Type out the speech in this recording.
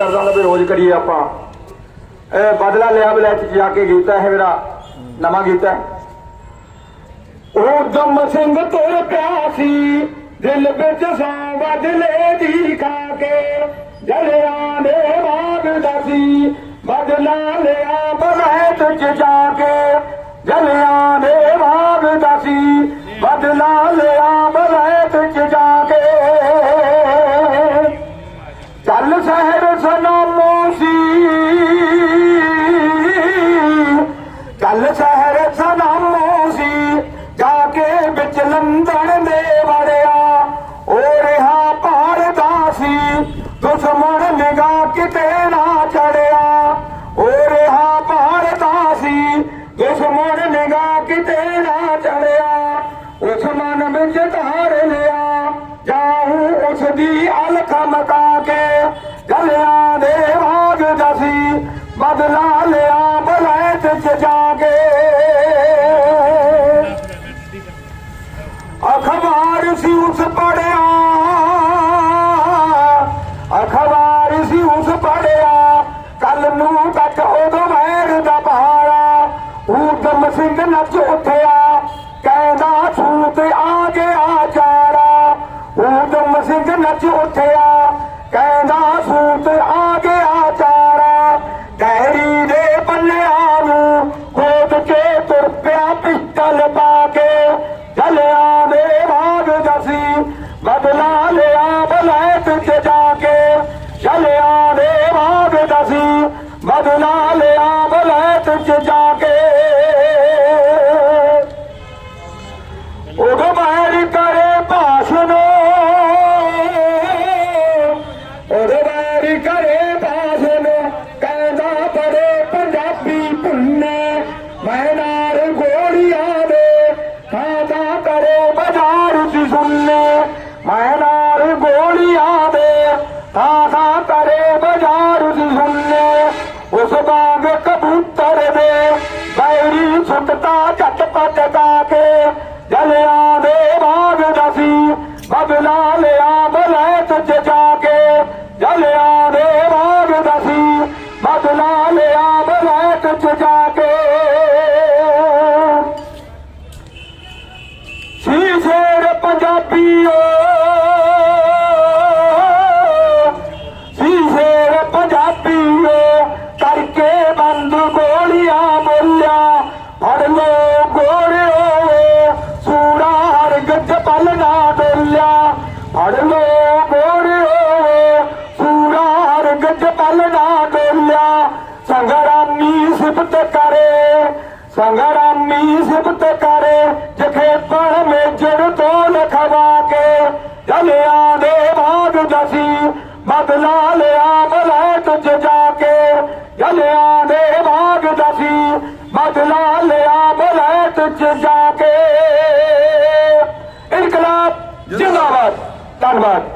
ਕਰਦਾ ਹੁੰਦਾ ਵੀ ਰੋਜ਼ ਕਰੀਏ ਆਪਾਂ। ਇਹ ਬਦਲਾ ਲਿਆ ਬਲੈਚ ਜਾ ਕੇ ਗੀਤਾ ਹੈ ਮੇਰਾ ਨਵਾਂ ਗੀਤਾ ਹੈ ਦਮ ਸਿੰਘ ਤੁਰ ਪਿਆ ਸੀ, ਦਿਲ ਵਿੱਚ ਸੌ ਬਦਲੇ ਦੀ ਖਾ ਕੇ ਜਲਿਆਂ ਮਨ ਵਿੱਚ ਧਾਰ ਲਿਆ ਜਾਉ ਉਸ ਦੀ ਅਲਖ ਮਕਾ ਕੇ ਗਲਿਆਂ ਦੇ ਬਾਗ ਦਸੀ ਬਦਲਾ ਲਿਆ, ਬਲੈਤ ਚ ਜਾ ਕੇ। ਅਖਬਾਰ ਸੀ ਉਸ ਪੜਿਆ, ਅਖਬਾਰ ਸੀ ਉਸ ਪੜਿਆ, ਕੱਲ ਨੂੰ ਤੱਕ ਉਦੋਂ ਵੈਰ ਦਾ ਪਹਾੜਾ ਊਦਮ ਸਿੰਘ ਨੱਚ ਚਾਰਾ ਸਿੰਘ ਨੱਚ ਉੱਠਿਆ, ਕਹਿੰਦਾ ਸੂਤ ਆ ਗਿਆ ਚਾਰਾ ਡੈਰੀ ਦੇ ਪੱਲਿਆਂ ਨੂੰ ਖੋਦ ਕੇ ਤੁਰ ਪਿਆ ਪਿਸਤਲ ਪਾ ਕੇ। ਜਲਿਆਂ ਦੇ ਬਾਗ ਦਸੀ ਬਦਲਾ ਲਿਆ ਬਲੈਤ ਚ ਜਾ ਕੇ। ਜਲਿਆਂ ਦੇ ਬਾਗ ਦਸੀ ਬਦਲਾ ਲਿਆ ਬਲੈਤ ਚ ਜਾ ਭੁੰਨੇ ਮੈਂ ਨਾਲ ਗੋਲੀਆਂ ਦੇ ਖਾਦਾ ਕਰੇ ਬਾਜ਼ਾਰ ਚ ਸੁਣਨੇ ਮੈਂ ਨਾਲ ਗੋਲੀਆਂ ਦੇ ਖਾਦਾ ਕਰੇ ਬਾਜ਼ਾਰ ਚ ਸੁਣਨੇ ਉਸ ਬਾਗ ਕਬੂਤਰ ਦੇ ਬੈਰੀ ਸੁੱਟਤਾ, ਝਟ ਪਟ ਕਾ ਕੇ। ਜਲਿਆਂ ਦੇ ਬਾਗ ਦਸੀ ਬਦਲਾ ਲਿਆ ਬਲੈਤ ਚ ਜਾ ਕੇ। ਜਲਿਆਂ ਦੇ ਬਾਗ ਦਸੀ Be ਸੰਗਰਾਮੀ ਸਿਫਤ ਕਰੇ ਜਖੇ ਪੜ ਮੇਜਰ ਤੋਂ ਲਖਵਾ ਕੇ। ਜਲਿਆਂ ਦੇ ਬਾਗ ਦਸੀ, ਬਦਲਾ ਲਿਆ ਬਲੈਤ ਚ ਜਾ ਕੇ। ਜਲਿਆਂ ਦੇ ਬਾਗ ਦਸੀ, ਬਦਲਾ ਲਿਆ ਬਲੈਤ ਚ ਜਾ ਕੇ। ਇਨਕਲਾਬ, ਜਿੰਦਾਬਾਦ। ਧੰਨਵਾਦ।